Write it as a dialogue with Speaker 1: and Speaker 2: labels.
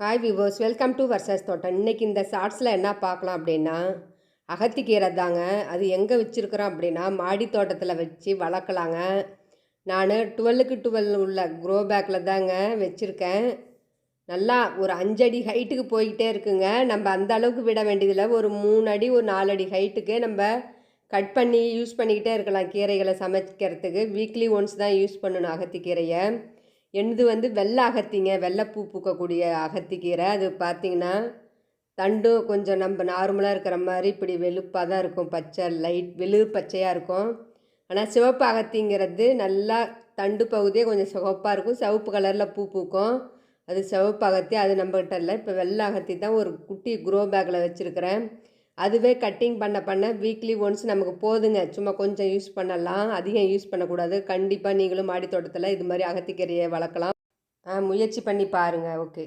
Speaker 1: Hi விவோஸ் welcome to வர்சஸ் தோட்டம் இன்றைக்கி இந்த ஷார்ட்ஸில் என்ன பார்க்கலாம் அப்படின்னா அகத்திக்கீரை தாங்க அது எங்கே வச்சுருக்குறோம் அப்படின்னா மாடி தோட்டத்தில் வச்சு வளர்க்கலாங்க. நான் டுவெல்லுக்கு டுவெல் உள்ள க்ரோ பேக்கில் தாங்க வச்சுருக்கேன். நல்லா ஒரு அஞ்சடி ஹைட்டுக்கு போய்கிட்டே இருக்குங்க. நம்ம அந்த அளவுக்கு விட வேண்டியதில்லை. ஒரு மூணு அடி ஒரு நாலு அடி ஹைட்டுக்கு நம்ம கட் பண்ணி யூஸ் பண்ணிக்கிட்டே இருக்கலாம் கீரைகளை சமைக்கிறதுக்கு. வீக்லி ஒன்ஸ் தான் யூஸ் பண்ணணும் அகத்திக்கீரையை. என்னது வந்து வெள்ளை அகத்திங்க வெள்ளை பூ பூக்கக்கூடிய அகத்திக்கீரை அது பார்த்திங்கன்னா தண்டும் கொஞ்சம் நம்ம நார்மலாக இருக்கிற மாதிரி இப்படி வெளுப்பாக தான் இருக்கும். பச்சை லைட் வெளிர் பச்சையாக இருக்கும். ஆனால் சிவப்பு அகத்திங்கிறது நல்லா தண்டு பகுதியே கொஞ்சம் சிவப்பாக இருக்கும். சிவப்பு கலரில் பூ பூக்கும். அது சிவப்பு அகத்தி அது நம்மகிட்ட இல்லை. இப்போ வெள்ளை அகத்தி தான் ஒரு குட்டி குரோ பேக்கில் வச்சுருக்கிறேன். அதுவே கட்டிங் பண்ண பண்ண வீக்லி ஒன்ஸ் நமக்கு போதுங்க. சும்மா கொஞ்சம் யூஸ் பண்ணலாம். அதிகம் யூஸ் பண்ணக்கூடாது. கண்டிப்பாக நீங்களும் மாடி தோட்டத்தில் இது மாதிரி அகத்திக்கீரையை வளர்க்கலாம். முயற்சி பண்ணி பாருங்கள் ஓகே